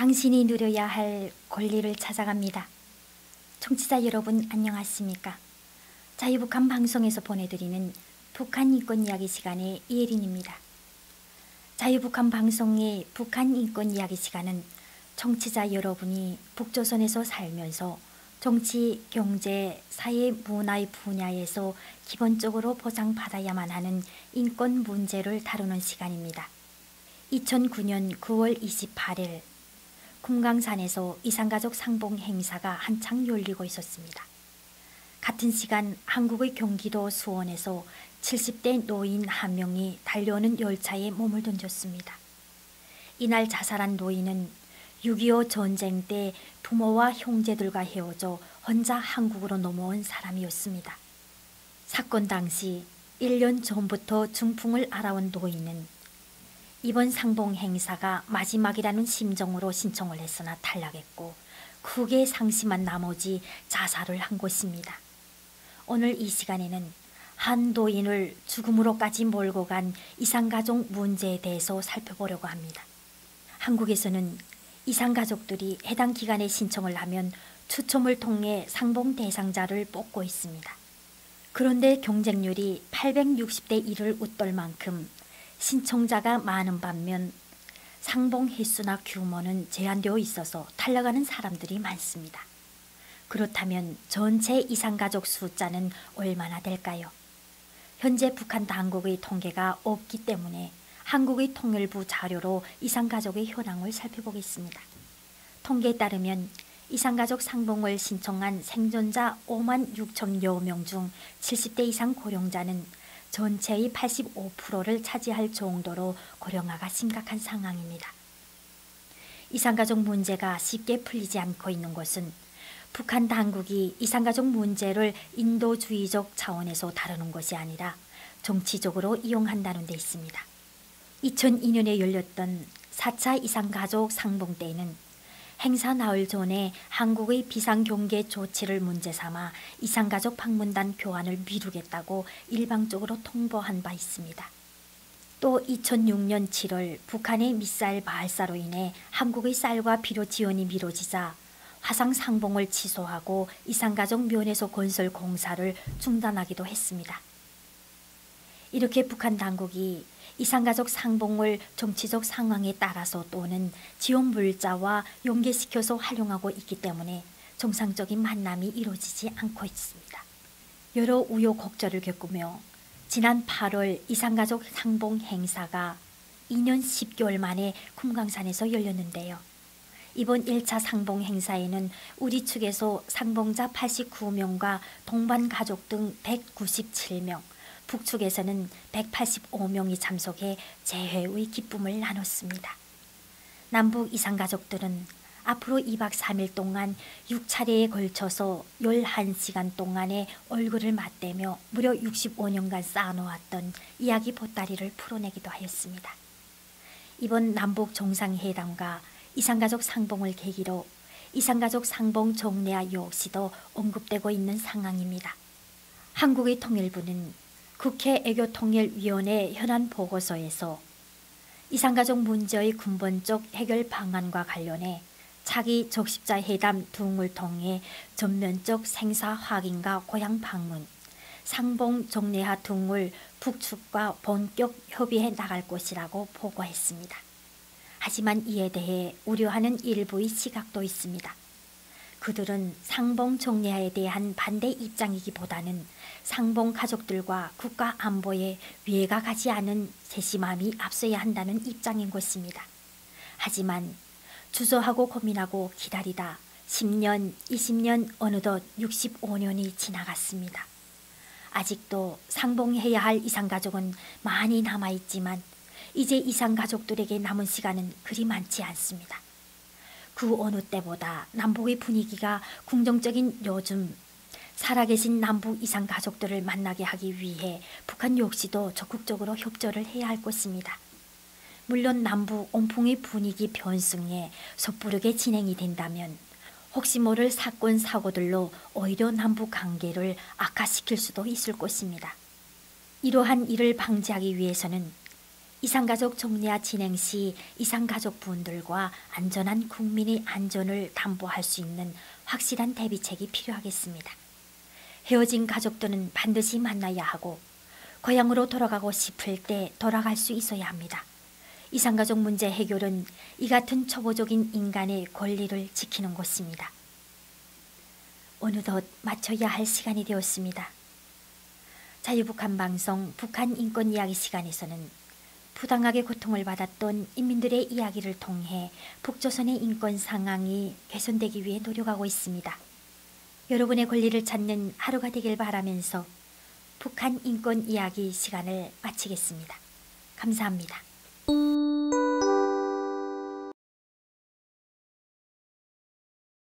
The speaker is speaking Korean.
당신이 누려야 할 권리를 찾아갑니다. 청취자 여러분 안녕하십니까? 자유북한 방송에서 보내드리는 북한 인권 이야기 시간의 이혜린입니다. 자유북한 방송의 북한 인권 이야기 시간은 청취자 여러분이 북조선에서 살면서 정치, 경제, 사회, 문화의 분야에서 기본적으로 보장받아야만 하는 인권 문제를 다루는 시간입니다. 2009년 9월 28일 금강산에서 이산가족 상봉 행사가 한창 열리고 있었습니다. 같은 시간 한국의 경기도 수원에서 70대 노인 한 명이 달려오는 열차에 몸을 던졌습니다. 이날 자살한 노인은 6.25 전쟁 때 부모와 형제들과 헤어져 혼자 한국으로 넘어온 사람이었습니다. 사건 당시 1년 전부터 중풍을 알아온 노인은 이번 상봉 행사가 마지막이라는 심정으로 신청을 했으나 탈락했고 크게 상심한 나머지 자살을 한 것입니다. 오늘 이 시간에는 한 노인을 죽음으로까지 몰고 간 이상가족 문제에 대해서 살펴보려고 합니다. 한국에서는 이상가족들이 해당 기간에 신청을 하면 추첨을 통해 상봉 대상자를 뽑고 있습니다. 그런데 경쟁률이 860대 1을 웃돌 만큼 신청자가 많은 반면 상봉 횟수나 규모는 제한되어 있어서 탈락하는 사람들이 많습니다. 그렇다면 전체 이상가족 숫자는 얼마나 될까요? 현재 북한 당국의 통계가 없기 때문에 한국의 통일부 자료로 이상가족의 현황을 살펴보겠습니다. 통계에 따르면 이상가족 상봉을 신청한 생존자 5만 6천여 명 중 70대 이상 고령자는 전체의 85%를 차지할 정도로 고령화가 심각한 상황입니다. 이상가족 문제가 쉽게 풀리지 않고 있는 것은 북한 당국이 이상가족 문제를 인도주의적 차원에서 다루는 것이 아니라 정치적으로 이용한다는 데 있습니다. 2002년에 열렸던 4차 이상가족 상봉 때에는 행사 나흘 전에 한국의 비상경계 조치를 문제 삼아 이상가족 방문단 교환을 미루겠다고 일방적으로 통보한 바 있습니다. 또 2006년 7월 북한의 미사일 발사로 인해 한국의 쌀과 비료 지원이 미뤄지자 화상 상봉을 취소하고 이상가족 면에서 건설 공사를 중단하기도 했습니다. 이렇게 북한 당국이 이상가족 상봉을 정치적 상황에 따라서 또는 지원 물자와 연계시켜서 활용하고 있기 때문에 정상적인 만남이 이루어지지 않고 있습니다. 여러 우여곡절을 겪으며 지난 8월 이상가족 상봉 행사가 2년 10개월 만에 금강산에서 열렸는데요. 이번 1차 상봉 행사에는 우리 측에서 상봉자 89명과 동반 가족 등 197명, 북측에서는 185명이 참석해 재회의 기쁨을 나눴습니다. 남북 이상 가족들은 앞으로 2박 3일 동안 6차례에 걸쳐서 11시간 동안의 얼굴을 맞대며 무려 65년간 쌓아놓았던 이야기 보따리를 풀어내기도 하였습니다. 이번 남북 정상회담과 이상가족 상봉을 계기로 이상가족 상봉 정례화 역시도 언급되고 있는 상황입니다. 한국의 통일부는 국회 애교통일위원회 현안 보고서에서 이상가족 문제의 근본적 해결 방안과 관련해 차기 적십자 회담 등을 통해 전면적 생사 확인과 고향 방문, 상봉 정례화 등을 북측과 본격 협의해 나갈 것이라고 보고했습니다. 하지만 이에 대해 우려하는 일부의 시각도 있습니다. 그들은 상봉 정례화에 대한 반대 입장이기보다는 상봉 가족들과 국가 안보에 위해가 가지 않은 세심함이 앞서야 한다는 입장인 것입니다. 하지만 주저하고 고민하고 기다리다 10년, 20년, 어느덧 65년이 지나갔습니다. 아직도 상봉해야 할 이상가족은 많이 남아있지만 이제 이상가족들에게 남은 시간은 그리 많지 않습니다. 그 어느 때보다 남북의 분위기가 긍정적인 요즘 살아계신 남북 이상 가족들을 만나게 하기 위해 북한 역시도 적극적으로 협조를 해야 할 것입니다. 물론 남북 온풍의 분위기 변승에 섣부르게 진행이 된다면 혹시 모를 사건 사고들로 오히려 남북 관계를 악화시킬 수도 있을 것입니다. 이러한 일을 방지하기 위해서는 이상가족 종례와 진행 시 이상가족분들과 안전한 국민의 안전을 담보할 수 있는 확실한 대비책이 필요하겠습니다. 헤어진 가족들은 반드시 만나야 하고 고향으로 돌아가고 싶을 때 돌아갈 수 있어야 합니다. 이상가족 문제 해결은 이 같은 초보적인 인간의 권리를 지키는 것입니다. 어느덧 마쳐야 할 시간이 되었습니다. 자유북한 방송 북한 인권 이야기 시간에서는 부당하게 고통을 받았던 인민들의 이야기를 통해 북조선의 인권 상황이 개선되기 위해 노력하고 있습니다. 여러분의 권리를 찾는 하루가 되길 바라면서 북한 인권 이야기 시간을 마치겠습니다. 감사합니다.